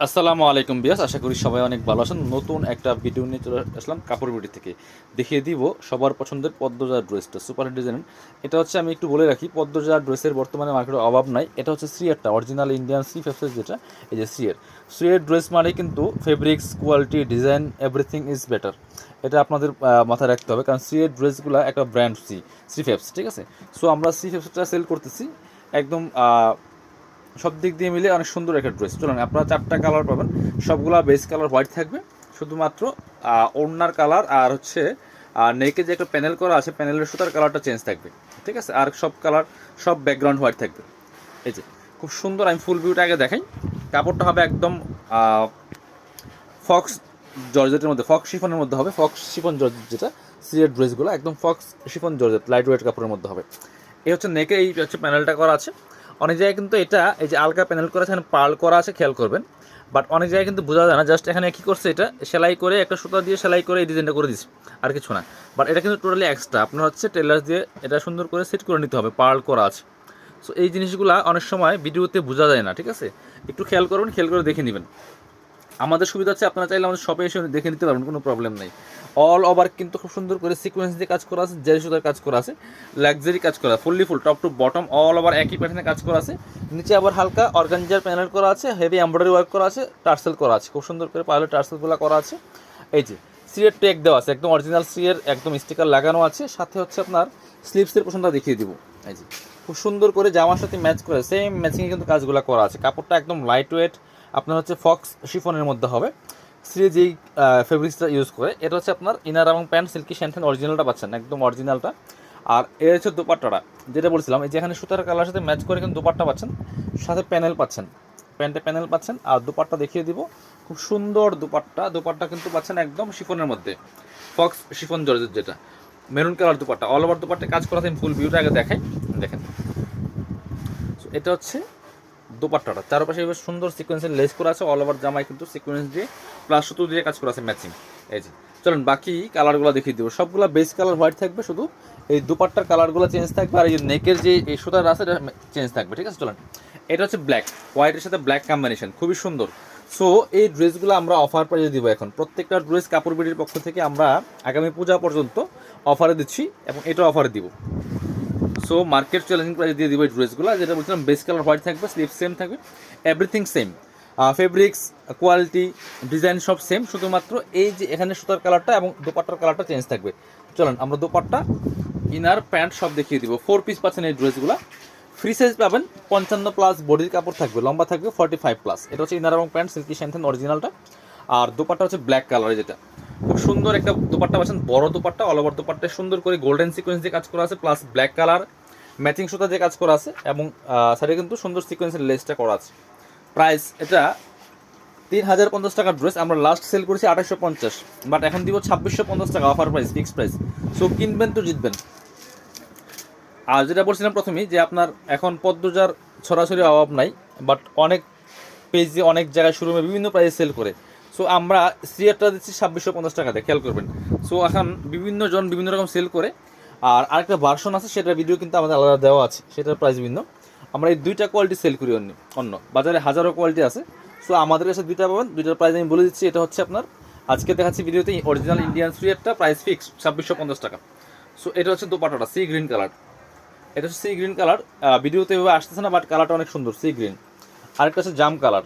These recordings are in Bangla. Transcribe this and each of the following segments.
আসসালামু আলাইকুম বিয়াস, আশা করি সবাই অনেক ভালো আছেন। নতুন একটা ভিডিও নিয়ে চলে আসলাম কাপড় বিডি থেকে। দেখিয়ে দিব সবার পছন্দের পদ্মজা ড্রেসটা সুপার ডিজাইন এটা হচ্ছে আমি একটু বলে রাখি পদ্মজা ড্রেসের বর্তমানে মার্কেটে অভাব নাই। এটা হচ্ছে সিয়ারটা অরিজিনাল ইন্ডিয়ান সি ফেফেস যেটা, এই যে সিয়ার সিয়ার ড্রেস মানে কিন্তু fabrics quality design everything is better এটা আপনাদের মাথায় রাখতে হবে, কারণ সিএর ড্রেসগুলো একটা ব্র্যান্ড সি সি ফেপস ঠিক আছে? সো আমরা সি ফেপসটা সেল করতেছি, একদম সব দিক দিয়ে মিলে অনেক সুন্দর একটা ড্রেস চলুন, আপনারা চারটা কালার পাবেন। সবগুলা বেস কালার হোয়াইট থাকবে। শুধুমাত্র ওড়নার কালার আর হচ্ছে নেকে যে একটা প্যানেল করা আছে প্যানেলের সুতার কালারটা চেঞ্জ থাকবে। ঠিক আছে? আর সব কালার সব ব্যাকগ্রাউন্ড হোয়াইট থাকবে। এই যে, খুব সুন্দর, আমি ফুল ভিউটা আগে দেখাই। কাপড়টা হবে একদম ফক্স জর্জেটের মধ্যে ফক্স শিফনের মধ্যে হবে। ফক্স শিফন জর্জেট যেটা সিএর ড্রেসগুলো একদম faux chiffon georgette light weight কাপড়ের মধ্যে হবে। এই হচ্ছে নেকে এই হচ্ছে প্যানেলটা করা আছে। অনেক জায়গায় কিন্তু এটা, এই যে আলকা প্যানেল করা আছে পার্ল করা আছে, খেয়াল করবেন। বাট অনেক জায়গায় কিন্তু বোঝা যায় না জাস্ট এখানে কী করছে এটা, সেলাই করে একটা সুতা দিয়ে সেলাই করে এই ডিজাইনটা করে দিচ্ছে, আর কিছু না। বাট এটা কিন্তু টোটালি এক্সট্রা আপনার হচ্ছে টেলার দিয়ে এটা সুন্দর করে সেট করে নিতে হবে পার্ল করা আছে। সো এই জিনিসগুলো অনেক সময় ভিডিওতে বোঝা যায় না, ঠিক আছে? একটু খেয়াল করবেন খেয়াল করে দেখে নেবেন। আমাদের সুবিধা হচ্ছে আপনারা চাইলে আমাদের শপে এসে দেখে নিতে পারবেন, কোনো প্রবলেম নেই। অল ওভার কিন্তু খুব সুন্দর করে সিকোয়েন্স দিয়ে কাজ করা আছে, জেরি সুতার কাজ করা আছে লাক্সারি কাজ করা fully full top to bottom all over একই প্যাটার্নে কাজ করা আছে। নিচে আবার হালকা অর্গানজার প্যানেল করা আছে হেভি এমব্রয়ডারি ওয়ার্ক করা আছে টার্সেল করা আছে, খুব সুন্দর করে পার্লের টার্সেলগুলো করা আছে। এই যে সিয়ের টেক দেওয়া আছে, একদম অরিজিনাল সিয়ের একদম স্টিকার লাগানো আছে, সাথে হচ্ছে আপনার স্লিপসের পোশনটা দেখিয়ে দিব। এই যে, খুব সুন্দর করে জামার সাথে ম্যাচ করে সেম ম্যাচিংয়ে কিন্তু কাজগুলো করা আছে। কাপড়টা একদম লাইট ওয়েট আপনার হচ্ছে ফক্স শিফনের মধ্যে হবে। সিয়ে যেই ফেব্রিক্সটা ইউজ করে, এটা হচ্ছে আপনার ইনার এবং প্যান্ট সিল্কি শ্যান্থেন অরিজিনালটা পাচ্ছেন, একদম অরিজিনালটা আর এর হচ্ছে দোপাট্টাটা, যেটা বলছিলাম, এই যে এখানে সুতার কালার সাথে ম্যাচ করে কিন্তু দোপাট্টা পাচ্ছেন, সাথে প্যানেল পাচ্ছেন। প্যান্টে প্যানেল পাচ্ছেন, আর দুপাট্টা দেখিয়ে দিব, খুব সুন্দর দুপাট্টা দুপাট্টা কিন্তু পাচ্ছেন একদম শিফনের মধ্যে। ফক্স শিফন জর্জের যেটা maroon colour dupatta all over dupatta কাজ করাতে ফুল ভিউটা আগে দেখাই, দেখেন। এটা হচ্ছে দোপাট্টাটা। চারপাশে বেশ সুন্দর সিকোয়েন্সের লেস করা আছে অল ওভার জামায় কিন্তু সিকোয়েন্স দিয়ে প্লাস সুতো দিয়ে কাজ করা আছে ম্যাচিং এই যে, চলুন বাকি কালারগুলো দেখিয়ে দেবো। সবগুলো বেস কালার হোয়াইট থাকবে, শুধু এই দুপাট্টার কালারগুলো চেঞ্জ থাকবে আর এই নেকের যে এই সুতার আছে এটা চেঞ্জ থাকবে, ঠিক আছে? চলুন, এটা হচ্ছে ব্ল্যাক হোয়াইটের সাথে ব্ল্যাক কম্বিনেশন খুবই সুন্দর। সো এই ড্রেসগুলো আমরা অফার প্রাইজে দিব এখন। প্রত্যেকটা ড্রেস কাপড় বিড়ির পক্ষ থেকে আমরা আগামী পূজা পর্যন্ত অফারে দিচ্ছি এবং এটা অফারে দিব। সো মার্কেট চ্যালেঞ্জিং প্রাইস দিয়ে দিব ড্রেসগুলো যেটা বলছিলাম বেস কালার হোয়াইট থাকবে স্লিপ সেম থাকবে everything same fabrics quality design সব সেম শুধুমাত্র এই যে এখানে সুতার কালারটা এবং দোপাট্টার কালারটা চেঞ্জ থাকবে। চলেন, আমরা দোপাট্টা ইনার প্যান্ট সব দেখিয়ে দিব। ফোর পিস পাচ্ছেন এই ড্রেসগুলো ফ্রি সাইজ পাবেন, পঞ্চান্ন প্লাস বডির কাপড় থাকবে, লম্বা থাকবে ফর্টি ফাইভ প্লাস এটা হচ্ছে ইনার এবং প্যান্ট সিল্কি শ্যান্থেন অরিজিনালটা আর দোপাট্টা হচ্ছে ব্ল্যাক কালারের যেটা। খুব সুন্দর একটা দোপাট্টা পাচ্ছেন, বড় দোপাট্টা অল ওভার দোপাট্টা, সুন্দর করে গোল্ডেন সিকোয়েন্স দিয়ে কাজ করা আছে প্লাস ব্ল্যাক কালার ম্যাচিং সুতা দিয়ে কাজ করা আছে, এবং সাইডে কিন্তু সুন্দর সিকোয়েন্সের লেসটা করা আছে। প্রাইস এটা তিন হাজার পঞ্চাশ টাকার ড্রেস আমরা লাস্ট সেল করেছি আঠাশশো পঞ্চাশ বাট এখন দিব ছাব্বিশশো পঞ্চাশ টাকা offer price fix price so কিনবেন তো, জিতবেন। আর যেটা বলছিলাম প্রথমেই, যে আপনার এখন পদ্মজার ছড়াছড়ি অভাব নাই বাট অনেক পেজে অনেক জায়গায় শোরুমে বিভিন্ন প্রাইসে সেল করে। সো আমরা সিয়ারটা দিচ্ছি ছাব্বিশশো পঞ্চাশ টাকাতে, খেয়াল করবেন। সো এখন বিভিন্ন জন বিভিন্ন রকম সেল করে, আর আরেকটা ভার্সন আছে, সেটার ভিডিও কিন্তু আমাদের আলাদা দেওয়া আছে, সেটার প্রাইস ভিন্ন। আমরা এই দুইটা কোয়ালিটি সেল করি অন্য অন্য। বাজারে হাজারো কোয়ালিটি আছে। সো আমাদের কাছে দুইটা পাবেন, দুইটার প্রাইস আমি বলে দিচ্ছি, এটা হচ্ছে আপনার, আজকে দেখাচ্ছি ভিডিওতে অরিজিনাল ইন্ডিয়ান সুইয়ারটা প্রাইস ফিক্স ছাব্বিশশো পঞ্চাশ টাকা। সো এটা হচ্ছে দোপাটাটা সি গ্রিন কালার এটা হচ্ছে সি গ্রিন কালার ভিডিওতে এভাবে আসতেছে না বাট কালারটা অনেক সুন্দর সি গ্রিন আরেকটা হচ্ছে জাম কালার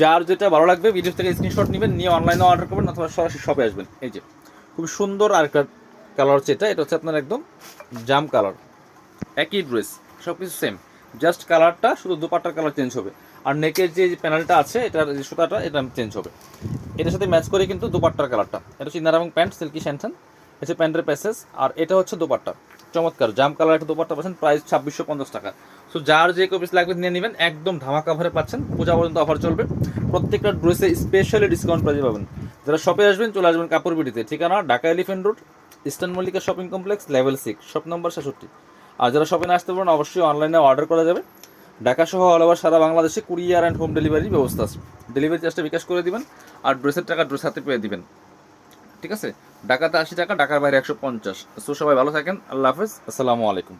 যার যেটা ভালো লাগবে ভিডিও থেকে স্ক্রিনশট নেবেন, নিয়ে অনলাইনে অর্ডার করবেন অথবা সরাসরি শপে আসবেন। এই যে, খুব সুন্দর আর আরেকটা কালার হচ্ছে এটা। এটা হচ্ছে আপনার একদম জাম কালার একই ড্রেস সব কিছু সেম জাস্ট কালারটা শুধু দুপাট্টার কালার চেঞ্জ হবে। আর নেকের যে প্যানেলটা আছে, এটার যে সুতাটা, এটা চেঞ্জ হবে। এটার সাথে ম্যাচ করে কিন্তু দুপাট্টার কালারটা এটা হচ্ছে ইনার এবং প্যান্ট, সিল্কি শ্যানথান হচ্ছে প্যান্টের প্যাসেস আর এটা হচ্ছে দোপাট্টা। চমৎকার। জাম কালার একটা দোপাট্টা পাচ্ছেন প্রাইস ছাব্বিশশো পঞ্চাশ টাকা। সো যার যে কপিস লাগবে নিয়ে নেবেন, একদম ধামাকা অফারে পাচ্ছেন। পূজা পর্যন্ত অফার চলবে। প্রত্যেকটা ড্রেসে স্পেশালি ডিসকাউন্ট প্রাইজে পাবেন। যারা শপে আসবেন, চলে আসবেন কাপড় বিটিতে ঠিকানা Dhaka elephant road eastern Mallika shopping complex level six shop number সাতষট্টি আর যারা শপে আসতে পারেন অবশ্যই অনলাইনে অর্ডার করা যাবে। ঢাকা সহ অল ওভার সারা বাংলাদেশে কুরিয়ার অ্যান্ড হোম ডেলিভারির ব্যবস্থা আছে। ডেলিভারি চার্জটা বিকাশ করে দিবেন আর ড্রেসের টাকা ড্রেস হাতে পেয়ে দিবেন। ঠিক আছে? ঢাকাতে আশি টাকা ঢাকার বাইরে একশো পঞ্চাশ। সো সবাই ভালো থাকেন। আল্লাহ হাফেজ। আসসালামু আলাইকুম।